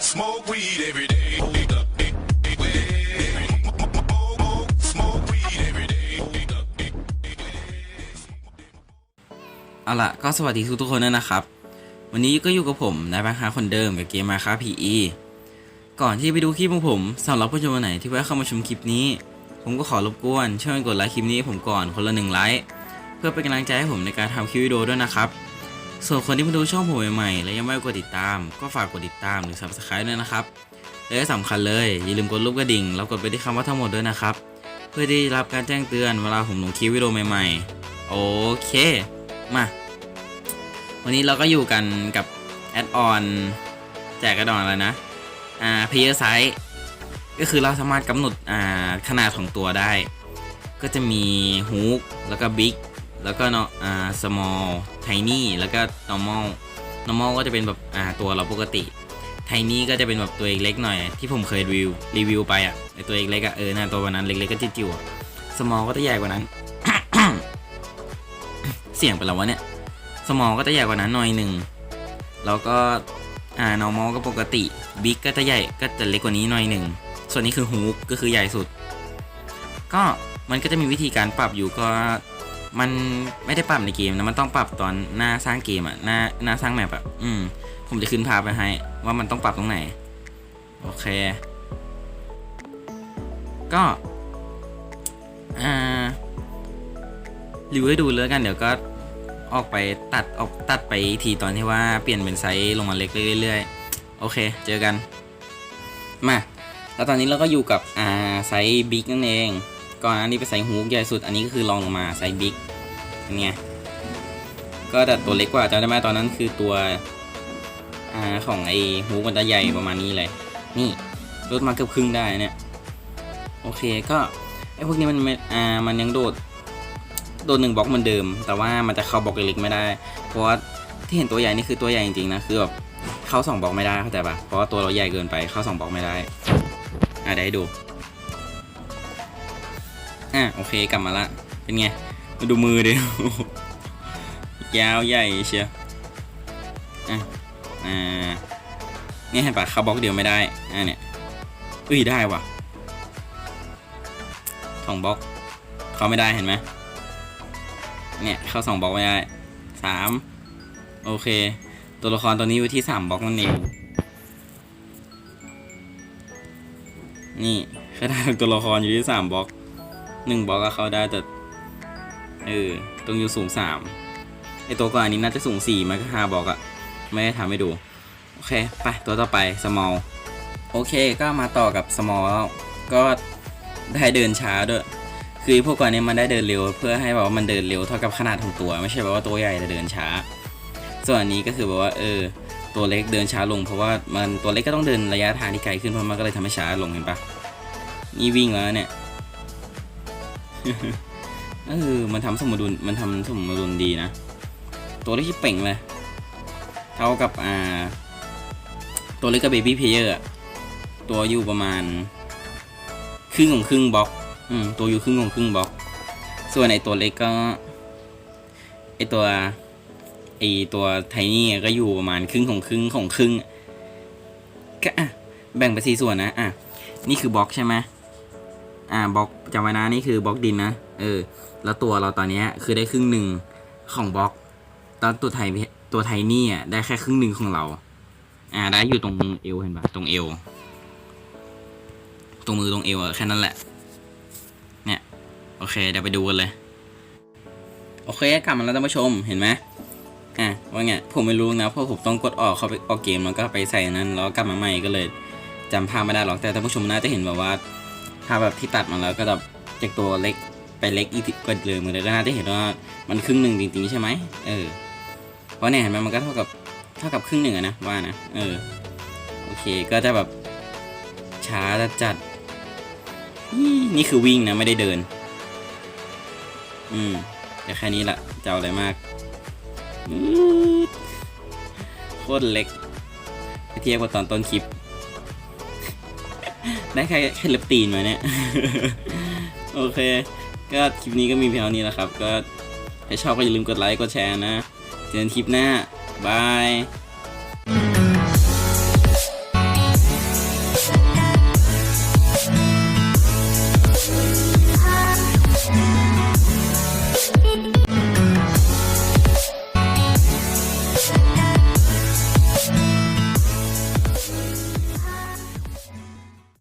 Smoke weed every day. Smoke weed every day. เอาล่ะก็สวัสดีทุกทุกๆคนด้วยนะครับ วันนี้ก็อยู่กับผมนายบังคาคนเดิมกับเกมมาค้า PE ก่อนที่ไปดูคลิปของผมสำหรับผู้ชมคนไหนที่แวะเข้ามาชมคลิปนี้ ผมก็ขอรบกวนช่วยกดไลค์คลิปนี้ให้ผมก่อนคนละหนึ่งไลค์เพื่อเป็นกำลังใจให้ผมในการทำคลิปวิดีโอด้วยนะครับ ส่วนคนที่มาดูช่องผมใหม่ๆและยังไม่กดติดตาม ก็ฝากกดติดตามหรือ subscribe ด้วยนะครับ และสำคัญเลย อย่าลืมกดรูปกระดิ่งแล้วกดไปที่คำว่าทั้งหมดด้วยนะครับ เพื่อที่จะรับการแจ้งเตือนเวลาผมลงคลิปวิดีโอใหม่ๆ โอเคมา วันนี้เราก็อยู่กันกับแอดออนแจกกระดอนอะไรนะอ่า player size ก็คือเราสามารถกำหนดอ่าขนาดของตัวได้ ก็จะมีฮุกแล้วก็บิ๊ก แล้วก็เนาะอ่า small tiny แล้วก็ normal normal ก็จะเป็นแบบอ่าตัวเราปกติ tiny ก็จะเป็นแบบตัวเล็กหน่อย ที่ผมเคยรีวิวรีวิวไปอะไอตัวเล็กๆอะเออหน่าตัววันนั้นเล็กๆก็จิ๋วๆอะ small ก็จะใหญ่กว่านั้น เสียงเป็นแล้ววะเนี่ยสมองก็จะใหญ่กว่านั้นหน่อยหนึ่งแล้วก็อ่า normal ก็ปกติ big ก็จะใหญ่ก็จะเล็กกว่านี้หน่อยหนึ่งส่วนนี้คือ hook ก็คือใหญ่สุด ก็มันก็จะมีวิธีการปรับอยู่ก็ มันไม่ได้ปรับในเกมนะมันต้องปรับตอนหน้าสร้างเกมอะหน้าหน้าสร้างแมปอะอืม ผมจะขึ้นภาพไปให้ ว่ามันต้องปรับตรงไหน โอเค ก็อ่ารีวิวให้ดูเลยกันเดี๋ยวก็ออกไปตัดออกตัดไปทีตอนที่ว่าเปลี่ยนเป็นไซส์ลงมาเล็กเรื่อยๆ โอเค เจอกัน มา แล้วตอนนี้เราก็อยู่กับอ่าไซส์บิ๊กนั่นเอง ก่อนอันนี้เป็นไซส์ฮูกใหญ่สุด อันนี้ก็คือลองลงมาไซส์บิ๊กเนี้ยก็แต่ตัวเล็กกว่าจำได้ไหมตอนนั้นคือตัวอ่าของไอ้ฮูกมันจะใหญ่ประมาณนี้เลย นี่ลดมาเกือบครึ่งได้เนี่ย โอเคก็ไอ้พวกนี้มันม่อ่ามันยังโดด โดนหนึ่งบล็อกเหมือนเดิม แต่ว่ามันจะเข้าบล็อกเล็กๆไม่ได้ เพราะว่าที่เห็นตัวใหญ่นี่คือตัวใหญ่จริงๆนะคือแบบเข้าสองบล็อกไม่ได้เข้าใจปะเพราะว่าตัวเราใหญ่เกินไปเข้าสองบล็อกไม่ได้ อะเดี๋ยวให้ดู อะโอเคกลับมาละ เป็นไง มาดูมือเดิยวยาวใหญ่เชียวอะอ่าเนี่ยเห็นปะเข้าบล็อกเดียวไม่ได้อะเนี่ยเอ้ยได้ว่ะสองบล็อก เขาไม่ได้เห็นไหมเนี่ยเข้าสองบล็อกไม่ได้สามโอเค ตัวละครตัวนี้อยู่ที่สามบล็อกนั่นเองนี่ขนาดตัวละครอยู่ที่สามบล็อก หนึ่งบล็อกก็เข้าได้แต่เออตรงอยู่สูงสามไอตัวก่อนอันนี้น่าจะสูงสี่มันก็ห้าบล็อกอะไม่ได้ทำให้ดู โอเค ไป ตัวต่อไป small โอเคก็มาต่อกับ small แล้วก็ได้เดินช้าด้วย คือพวกก่อนนี้มันได้เดินเร็ว เพื่อให้แบบว่ามันเดินเร็วเท่ากับขนาดของตัว ไม่ใช่แบบว่าตัวใหญ่แต่เดินช้า ส่วนอันนี้ก็คือแบบว่าเออตัวเล็กเดินช้าลงเพราะว่ามันตัวเล็กก็ต้องเดินระยะทางที่ไกลขึ้นเพราะมันก็เลยทำให้ช้าลงเห็นปะนี่วิ่งแล้วเนี่ย เออมันทำสมดุลมันทำสมดุลดีนะ ตัวเล็กที่เป่งเลย เท่ากับอ่า ตัวเล็กกับเบบี้เพลเยอร์ตัวอยู่ประมาณ ครึ่งของครึ่งบล็อก อืมตัวอยู่ครึ่งของครึ่งบล็อก ส่วนไอตัวเล็กก็ไอตัวไอตัวไทนี่ก็อยู่ประมาณครึ่งของครึ่งของครึ่งก็อะแบ่งไปสี่ส่วนนะอะนี่คือบล็อกใช่ไหมอ่าบล็อก จำไว้นะนี่คือบล็อกดินนะ เออ แล้วตัวเราตอนนี้คือได้ครึ่งหนึ่งของบล็อก ตอนตัวไทยตัวไทนี่อะได้แค่ครึ่งหนึ่งของเรา อ่า ได้อยู่ตรงเอวเห็นปะตรงเอว ตรงมือตรงเอวแค่นั้นแหละ เนี่ย โอเคเดี๋ยวไปดูกันเลย โอเคกลับมาแล้วท่านผู้ชมเห็นไหมอะว่าไงผมไม่รู้นะเพราะผมต้องกดออกเข้าไปออกเกมแล้วก็ไปใส่นั้น แล้วกลับมาใหม่ก็เลยจำภาพไม่ได้หรอกแต่ท่านผู้ชมน่าจะเห็นแบบว่า ภาพแบบที่ตัดมาแล้วก็แบบจากตัวเล็กไปเล็กอีกกว่าเดิมเลยก็น่าจะเห็นว่ามันครึ่งหนึ่งจริงๆใช่ไหมเออเพราะเนี่ยเห็นไหมมันก็เท่ากับเท่ากับครึ่งหนึ่งนะว่านะเออโอเคก็จะแบบช้าจัดนี่คือวิ่งนะไม่ได้เดิน อืมแต่แค่นี้แหละจะเอาอะไรมากโคตรเล็กเทียบกับตอนต้นคลิป ได้แค่แค่เล็บตีนมาเนี่ย โอเค ก็คลิปนี้ก็มีเพียงเท่านี้แหละครับ ก็ถ้าชอบก็อย่าลืมกดไลค์ กดแชร์นะ เจอกันคลิปหน้า บาย